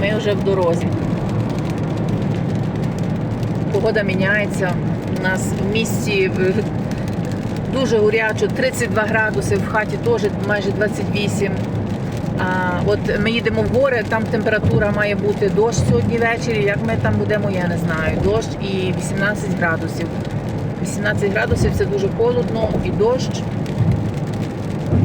Ми вже в дорозі. Погода міняється. У нас в місті дуже горячо, 32 градуси, в хаті теж майже 28. А от ми їдемо в гори, там температура має бути дощ сьогодні ввечері. Як ми там будемо, я не знаю. Дощ і 18 градусів. 18 градусів це дуже холодно і дощ.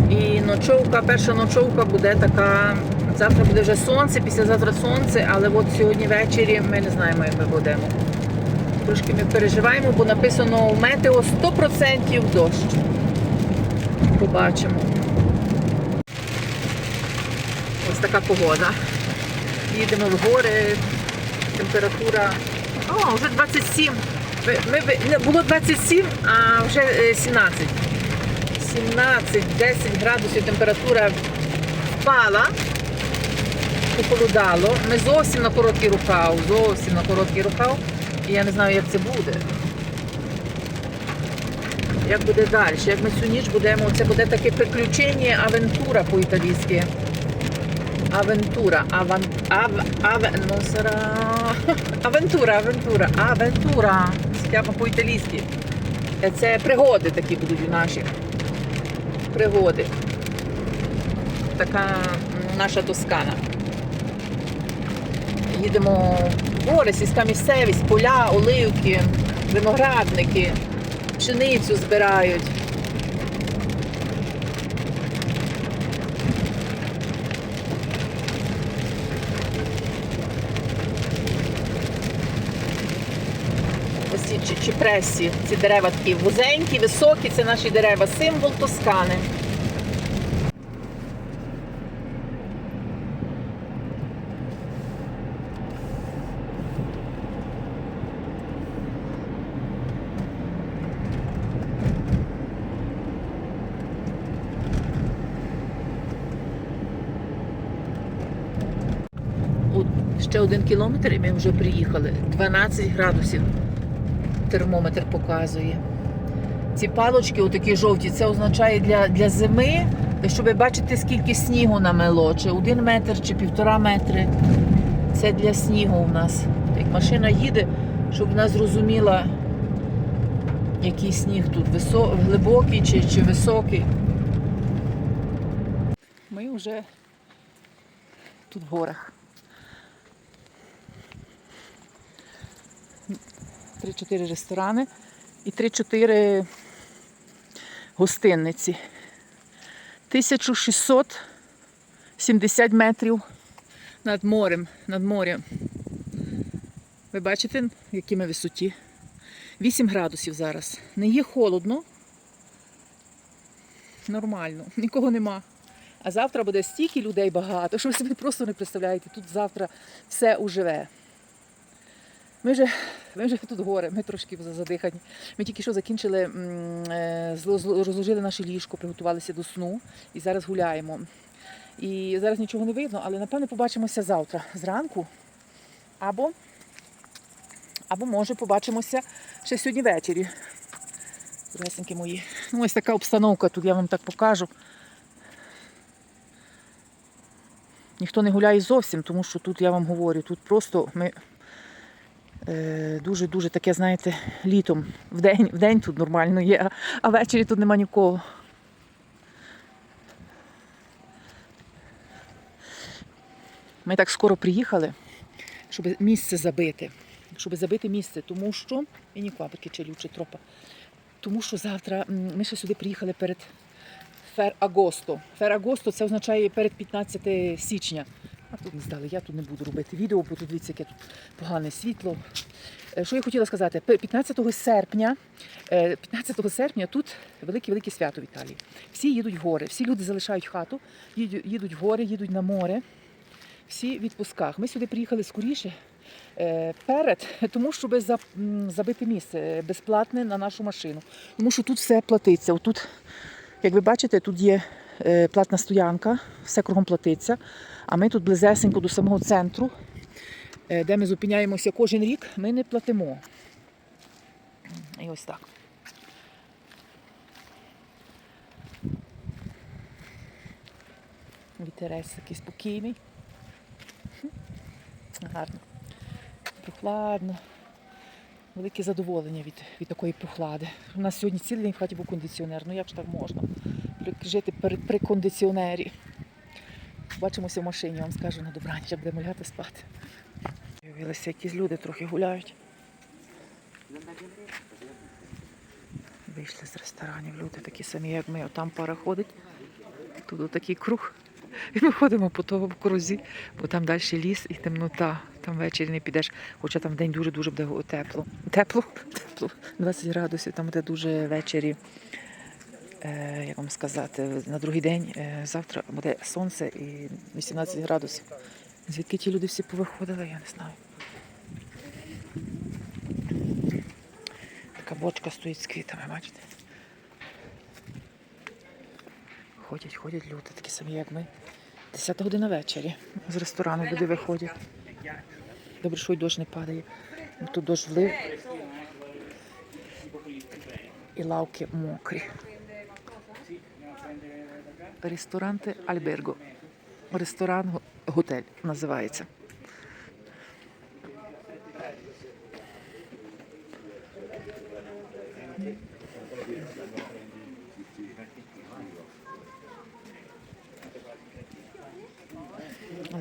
І ночовка, перша ночовка буде така. Завтра буде вже сонце, післязавтра сонце, але от сьогодні ввечері ми не знаємо, як ми будемо. Трошки ми переживаємо, бо написано в метео 100% дощ. Побачимо. Ось така погода. Їдемо в гори, температура. О, вже 27. Ми, ми, було 27, а вже е, 17. 17, 10 градусів температура впала, похолодало. Ми зовсім на короткий рукав, зовсім на короткий рукав. І я не знаю, як це буде. Як буде далі? Як ми цю ніч будемо, це буде таке приключення, авентура по-італійськи. Авентура, аван, ав, ав, ну, сара... авентура, авентура, авентура. Прямо по-італійськи. Це пригоди такі будуть наші. Пригоди. Така наша Тоскана. Їдемо в гори, сільська місцевість, поля, оливки, виноградники, пшеницю збирають. Ось ці чіпресі, ці дерева такі вузенькі, високі, це наші дерева, символ Тоскани. От ще один кілометр і ми вже приїхали. 12 градусів термометр показує. Ці палочки, отакі жовті, це означає для, для зими, щоб бачити, скільки снігу намело, чи один метр, чи півтора метри. Це для снігу у нас. Як машина їде, щоб вона зрозуміла, який сніг тут висо... глибокий чи, чи високий. Ми вже тут в горах. 3-4 ресторани і 3-4 гостинниці. 1670 метрів над морем, над морем. Ви бачите, в якій ми висоті? 8 градусів зараз. Не є холодно. Нормально, нікого нема. А завтра буде стільки людей багато, що ви собі просто не представляєте. Тут завтра все уживе. Ми вже, ми вже тут горе, ми трошки задихані. Ми тільки що закінчили, е, зло- зло- розложили наше ліжко, приготувалися до сну і зараз гуляємо. І зараз нічого не видно, але напевно побачимося завтра зранку. Або, або може побачимося ще сьогодні ввечері. Дорогесенькі мої. Ну, ось така обстановка тут, я вам так покажу. Ніхто не гуляє зовсім, тому що тут я вам говорю, тут просто ми дуже-дуже таке, знаєте, літом. Вдень, вдень тут нормально є, а, ввечері тут нема нікого. Ми так скоро приїхали, щоб місце забити. Щоб забити місце, тому що. І ні квапики чи люче тропа. Тому що завтра ми ще сюди приїхали перед Фер-Агосто. Фер-Агосто це означає перед 15 січня. А тут не здали, я тут не буду робити відео, бо тут дивіться, яке тут погане світло. Е, Що я хотіла сказати? 15 серпня, е, 15 серпня тут велике-велике свято в Італії. Всі їдуть в гори, всі люди залишають хату, їдуть, в гори, їдуть на море. Всі в відпусках. Ми сюди приїхали скоріше е, перед, тому щоб забити місце е, безплатне на нашу машину. Тому що тут все платиться. Отут, як ви бачите, тут є е, платна стоянка, все кругом платиться. А ми тут близесенько до самого центру, е, де ми зупиняємося кожен рік, ми не платимо. І ось так. Вітерець такий спокійний. Гарно. Прохладно. Велике задоволення від, від такої прохлади. У нас сьогодні цілий день в хаті був кондиціонер. Ну як ж так можна? Жити при, при кондиціонері. Бачимося в машині, вам скажу на добраніч, будемо лягати спати. З'явилися якісь люди, трохи гуляють. Вийшли з ресторанів, люди такі самі, як ми. Там пара ходить. Тут такий круг. І ми ходимо по тому крузі, бо там далі ліс і темнота. Там ввечері не підеш, хоча там в день дуже-дуже буде тепло. Тепло, тепло, 20 градусів, там буде дуже ввечері, як вам сказати, на другий день, е, завтра буде сонце і 18 градусів. Звідки ті люди всі повиходили, я не знаю. Така бочка стоїть з квітами, бачите? Ходять, ходять люди, такі самі, як ми. Десята година ввечері. З ресторану люди виходять. Добре, що й дощ не падає. Тут дощ влив. І лавки мокрі. Ресторанти Альберго. Ресторан готель називається.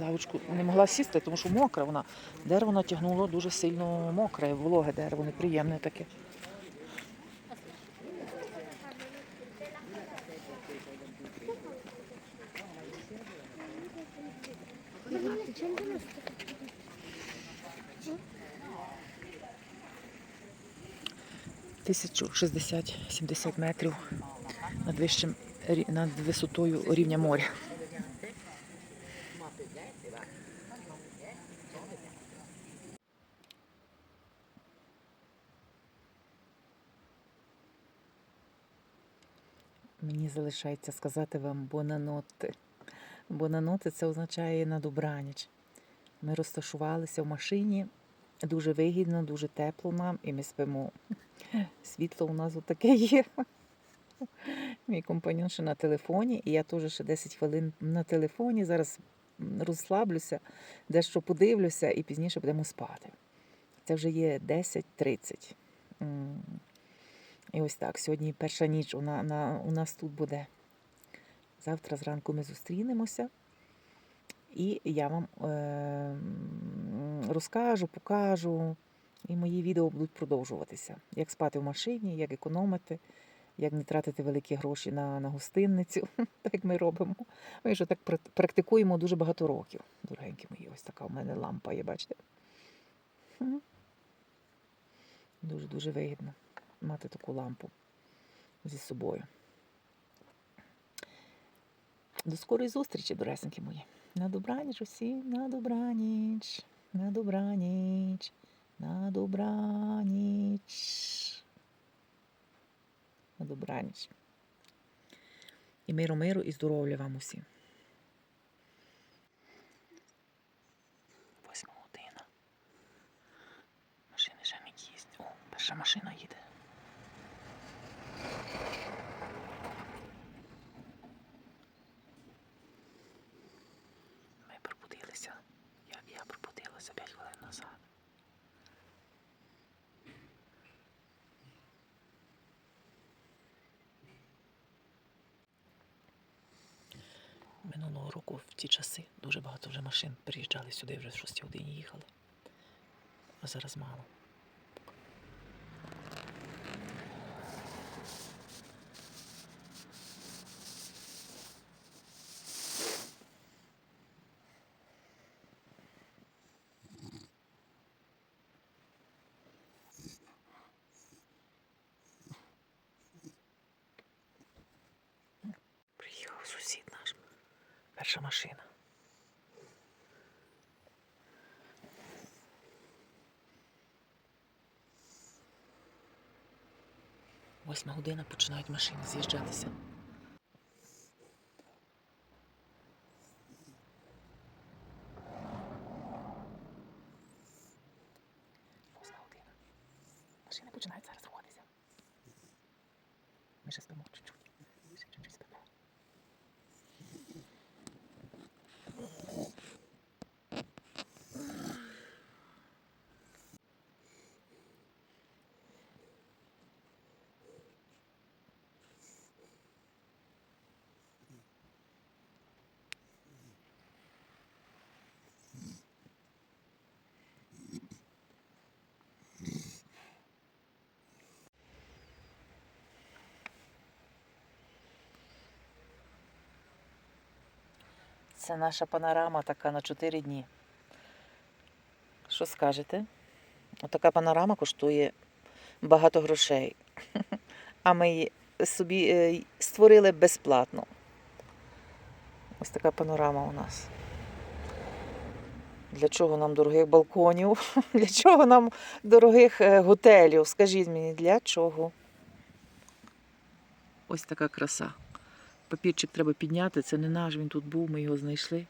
Лавочку не могла сісти, тому що мокра вона. Дерево натягнуло дуже сильно мокре, вологе дерево, неприємне таке. Тисячу 60-70 метрів над, вищим, над висотою рівня моря. Мені залишається сказати вам бонаноти. Бонаноти це означає на добраніч. Ми розташувалися в машині. Дуже вигідно, дуже тепло нам, і ми спимо. Світло у нас отаке є. Мій компаньон ще на телефоні, і я теж ще 10 хвилин на телефоні. Зараз розслаблюся, дещо подивлюся і пізніше будемо спати. Це вже є 10.30. І ось так. Сьогодні перша ніч у, на, на, у нас тут буде. Завтра зранку ми зустрінемося. І я вам е, розкажу, покажу. І мої відео будуть продовжуватися. Як спати в машині, як економити, як не тратити великі гроші на, на гостинницю, так як ми робимо. Ми вже так практикуємо дуже багато років. Дорогенькі мої, ось така у мене лампа є, бачите? Дуже-дуже вигідно мати таку лампу зі собою. До скорої зустрічі, доресенькі мої. На добраніч усім, на добраніч, на добраніч, на добраніч. На добраніч. І миру, миру, і здоров'я вам усім. Восьма година. Машини ще не їсть. О, перша машина їде. Ми пробудилися. Я, я пробудилася 5 хвилин назад. Минулого року в ті часи дуже багато вже машин приїжджали сюди, вже в 6 годині їхали. А зараз мало. Сусід наш. Перша машина. Восьма година починають машини з'їжджатися. Восьма година. Машини починають зараз рухатися. Ми ще спимо чуть-чуть. Ще чуть-чуть спимо. Це наша панорама така на 4 дні. Що скажете? Отака панорама коштує багато грошей. А ми її собі е, створили безплатно. Ось така панорама у нас. Для чого нам дорогих балконів? Для чого нам дорогих е, готелів? Скажіть мені, для чого? Ось така краса. Папірчик треба підняти, це не наш, він тут був, ми його знайшли.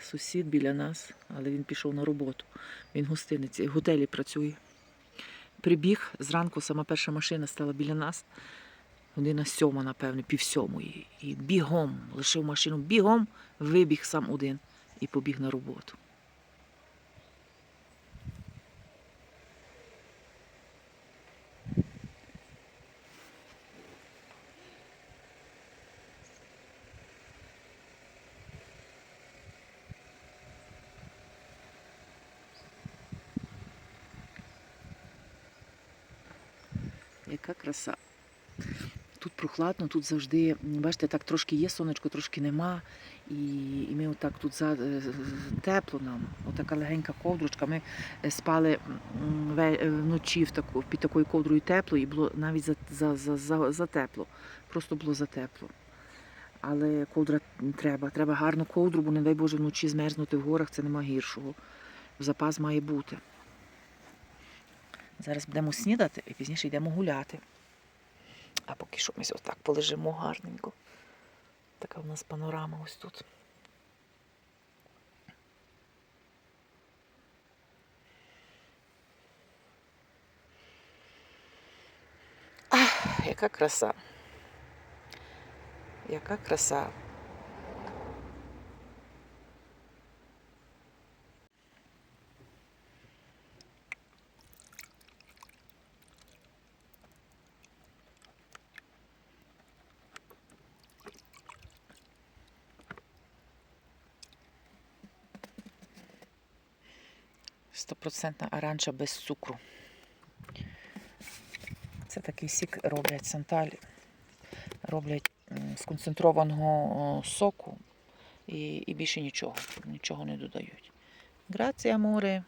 Сусід біля нас, але він пішов на роботу. Він в гостиниці, в готелі працює. Прибіг зранку, сама перша машина стала біля нас. Година сьома, напевне, пів сьомої. І бігом, лишив машину, бігом, вибіг сам один і побіг на роботу. Яка краса. Тут прохладно, тут завжди, бачите, так трошки є сонечко, трошки нема. І, і ми отак тут за, е, тепло нам. Отака легенька ковдручка. Ми е, спали е, вночі в таку, під такою ковдрою тепло, і було навіть за, за, за, за, за тепло. Просто було за тепло. Але ковдра треба. Треба гарну ковдру, бо не дай Боже вночі змерзнути в горах, це нема гіршого. Запас має бути. Зараз будемо снідати і пізніше йдемо гуляти. А поки що ми ось так полежимо гарненько. Така в нас панорама ось тут. Ах, яка краса. Яка краса. Стопроцентна оранжа без цукру. Це такий сік роблять санталь, роблять з концентрованого соку і, і більше нічого. Нічого не додають. Грація море.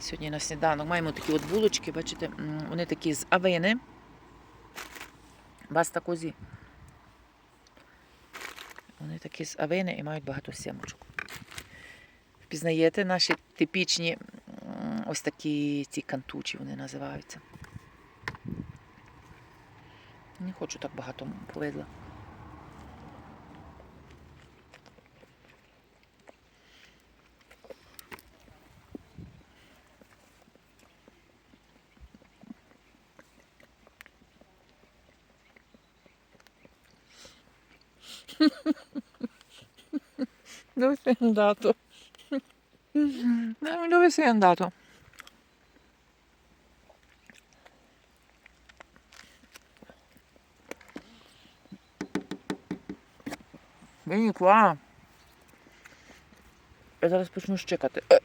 Сьогодні на сніданок маємо такі от булочки, бачите, вони такі з авини. Баста козі. Такі з авини і мають багато сімочок. Впізнаєте наші типічні ось такі ці кантучі вони називаються. Не хочу так багато повидла. Dove sei andato? Dove sei andato? Vieni qua. Я зараз почну щекати. Е.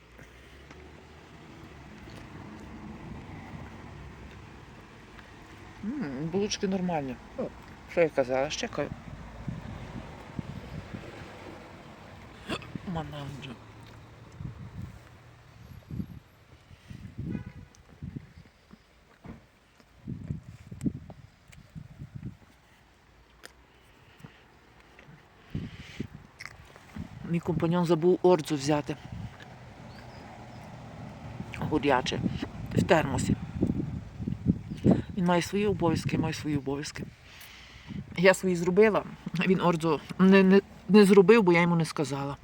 Булочки нормальні. Що я казала? Щекаю. Мананджа. Мій компаньон забув ордзу взяти. Гуряче. В термосі. Він має свої обов'язки, має свої обов'язки. Я свої зробила, він ордзу не, не, не зробив, бо я йому не сказала.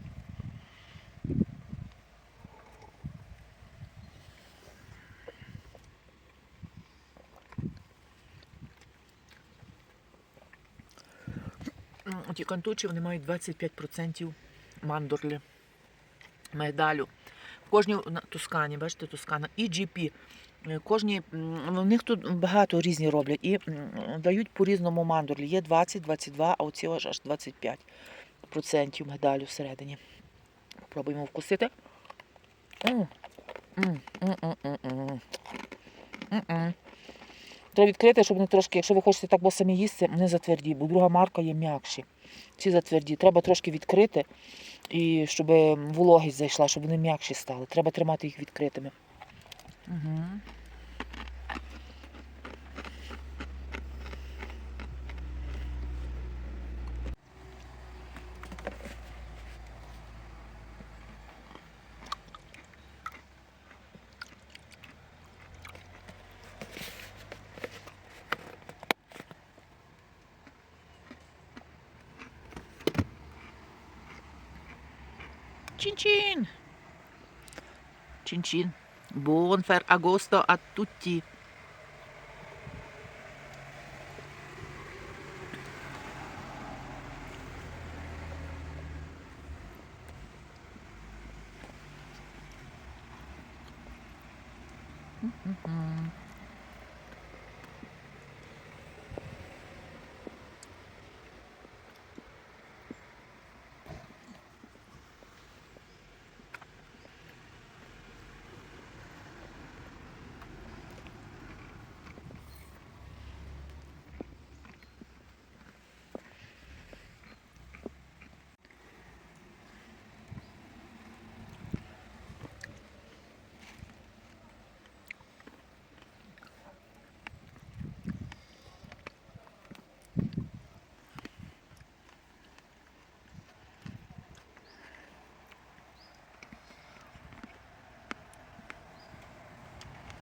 М, Ті кантучі вони мають 25% мандорлі, медалю. В кожній Тускані, бачите, Тускана, і GP. Е, Кожні, в них тут багато різні роблять і дають по різному мандорлі. Є 20, 22, а оці аж аж 25% медалю всередині. Пробуємо вкусити. Треба відкрити, щоб вони трошки, якщо ви хочете так бо самі їсти, вони затверді, бо друга марка є м'якші. Ці затверді. Треба трошки відкрити, і щоб вологість зайшла, щоб вони м'якші стали. Треба тримати їх відкритими. Угу. Чин-чин. Fer agosto a tutti.